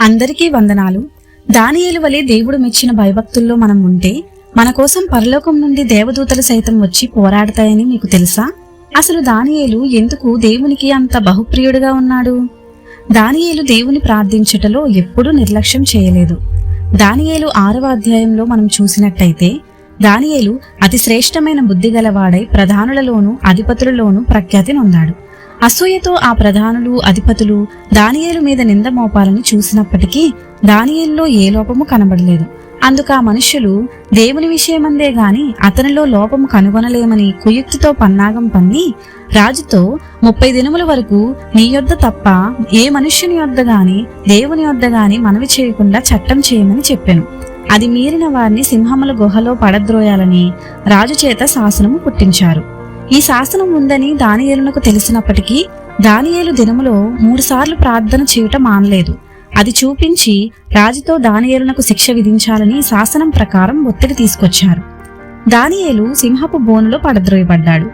అందరికీ వందనాలు. దానియేలు వలె దేవుడు మెచ్చిన భయభక్తుల్లో మనం ఉంటే మన కోసం పరలోకం నుండి దేవదూతలు సైతం వచ్చి పోరాడతాయని మీకు తెలుసా? అసలు దానియేలు ఎందుకు దేవునికి అంత బహుప్రియుడిగా ఉన్నాడు? దానియేలు దేవుని ప్రార్థించుటలో ఎప్పుడూ నిర్లక్ష్యం చేయలేదు. దానియేలు ఆరవ అధ్యాయంలో మనం చూసినట్టయితే దానియేలు అతి శ్రేష్టమైన బుద్ధి గలవాడై ప్రధానులలోనూ అధిపతులలోనూ ప్రఖ్యాతి నొందాడు. అసూయతో ఆ ప్రధానులు అధిపతులు దానియేలు మీద నింద మోపాలని చూసినప్పటికీ దానియేల్లో ఏ లోపము కనబడలేదు. అందుకు ఆ మనుష్యులు దేవుని విషయమందే గాని అతనిలో లోపము కనుగొనలేమని కుయుక్తితో పన్నాగం పన్ని రాజుతో ముప్పై దినముల వరకు నీ యొద్ద తప్ప ఏ మనుష్యుని యొద్ద గాని దేవుని యొద్ద గాని మనవి చేయకుండా చట్టం చేయమని చెప్పాను. అది మీరిన వారిని సింహముల గుహలో పడద్రోయాలని రాజు చేత శాసనము పుట్టించారు. ఈ శాసనం ఉందని దానియేలునకు తెలిసినప్పటికీ దానియేలు దినములో మూడుసార్లు ప్రార్థన చేయుట మానలేదు. అది చూపించి రాజుతో దానియేలునకు శిక్ష విధించాలని శాసనం ప్రకారం ఒత్తిడి తీసుకొచ్చారు. దానియేలు సింహపు బోనులో పడద్రోయబడ్డాడు.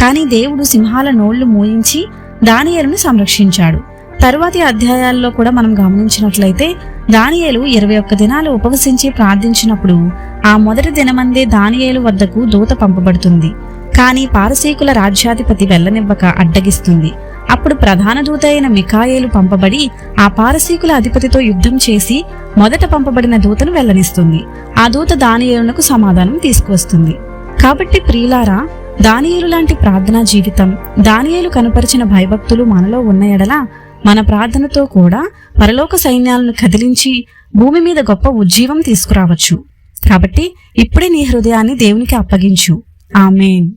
కానీ దేవుడు సింహాల నోళ్ళు మూయించి దానియేలును సంరక్షించాడు. తరువాతి అధ్యాయాల్లో కూడా మనం గమనించినట్లయితే దానియేలు ఇరవై ఒక్క దినాలు ఉపవసించి ప్రార్థించినప్పుడు ఆ మొదటి దినమందే దానియేలు వద్దకు దూత పంపబడుతుంది. కానీ పారసీకుల రాజ్యాధిపతి వెళ్ళనివ్వక అడ్డగిస్తుంది. అప్పుడు ప్రధాన దూత అయిన మికాయేలు పంపబడి ఆ పారసీకుల అధిపతితో యుద్ధం చేసి మొదట పంపబడిన దూతను వెల్లనిస్తుంది ఆ దూత దానియేలునకు సమాధానం తీసుకువస్తుంది. కాబట్టి ప్రియులారా దానియేలు లాంటి ప్రార్థనా జీవితం దానియేలు కనపరిచిన భయభక్తులు మనలో ఉన్న ఎడల మన ప్రార్థనతో కూడా పరలోక సైన్యాలను కదిలించి భూమి మీద గొప్ప ఉజ్జీవం తీసుకురావచ్చు. కాబట్టి ఇప్పుడే నీ హృదయాన్ని దేవునికి అప్పగించు. ఆమెన్.